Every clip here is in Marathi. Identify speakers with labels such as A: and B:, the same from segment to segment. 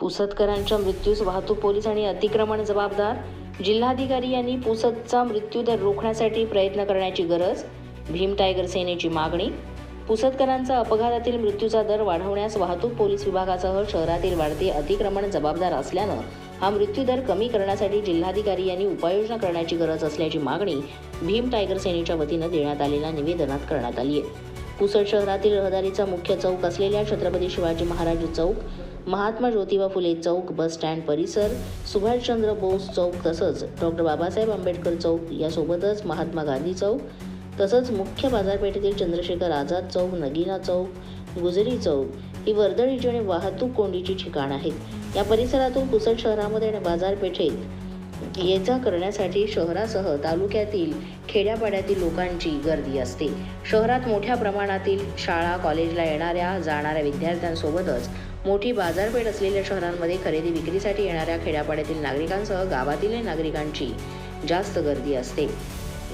A: पुसदकरांच्या मृत्यूस वाहतूक पोलीस आणि अतिक्रमण जबाबदार जिल्हाधिकारी यांनी पुसदचा मृत्यूदर रोखण्यासाठी प्रयत्न करण्याची गरज भीम टायगर सेनेची मागणी पुसदकरांचा अपघातातील मृत्यूचा दर वाढवण्यास वाहतूक पोलीस विभागासह शहरातील वाढते अतिक्रमण जबाबदार असल्यानं हा मृत्यूदर कमी करण्यासाठी जिल्हाधिकारी यांनी उपाययोजना करण्याची गरज असल्याची मागणी भीम टायगर सेनेच्या वतीनं देण्यात आलेल्या निवेदनात करण्यात आली आहे. पुसद शहरातील रहदारीचा मुख्य चौक असलेल्या छत्रपती शिवाजी महाराज चौक महात्मा ज्योतिबा फुले चौक बस स्टँड परिसर सुभाषचंद्र बोस चौक तसंच डॉक्टर बाबासाहेब आंबेडकर चौक यासोबतच महात्मा गांधी चौक तसंच मुख्य बाजारपेठेतील चंद्रशेखर आझाद चौक नगीना चौक गुजरी चौक ही वर्दळीची आणि वाहतूक कोंडीची ठिकाण आहेत. या परिसरातून पुसद शहरामध्ये आणि बाजारपेठेत ये जा करण्यासाठी शहरासह तालुक्यातील खेड्यापाड्यातील लोकांची गर्दी असते. शहरात मोठ्या प्रमाणातील शाळा कॉलेजला येणाऱ्या जाणाऱ्या विद्यार्थ्यांसोबतच मोठी बाजारपेठ असलेल्या शहरांमध्ये खरेदी विक्रीसाठी येणाऱ्या खेड्यापाड्यातील नागरिकांसह गावातील नागरिकांची जास्त गर्दी असते.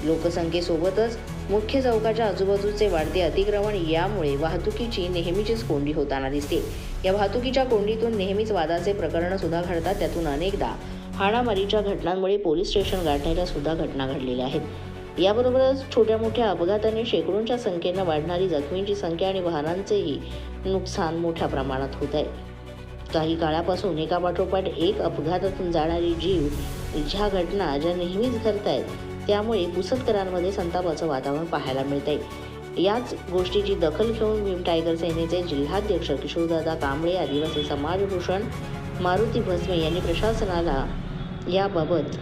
A: लोकसंख्येसोबतच मुख्य चौकाच्या आजूबाजूचे वाढते अतिक्रमण यामुळे वाहतुकीची नेहमीचीच कोंडी होताना दिसते. या वाहतुकीच्या कोंडीतून नेहमीच वादाचे प्रकरणं सुद्धा घडतात त्यातून अनेकदा हाणामारीच्या घटनांमुळे पोलीस स्टेशन गाठण्याच्या सुद्धा घटना घडलेल्या आहेत. याबरोबरच छोट्या मोठ्या अपघाताने शेकडोंच्या संख्येनं वाढणारी जखमींची संख्या आणि वाहनांचेही नुकसान मोठ्या प्रमाणात होत आहे. काही काळापासून एका पाठोपाठ एक अपघातातून जाणारी जीव ह्या घटना ज्या नेहमीच घडत आहेत त्यामुळे पुसतकरांमध्ये संतापाचं वातावरण पाहायला मिळतंय. याच गोष्टीची दखल घेऊन भीम टायगर सेनेचे जिल्हाध्यक्ष किशोरदादा कांबळे आदिवासी समाजभूषण मारुती भस्मे यांनी प्रशासनाला याबाबत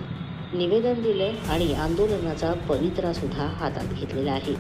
A: निवेदन दिले आणि आंदोलनाचा पवित्रासुद्धा हातात घेतलेला आहे.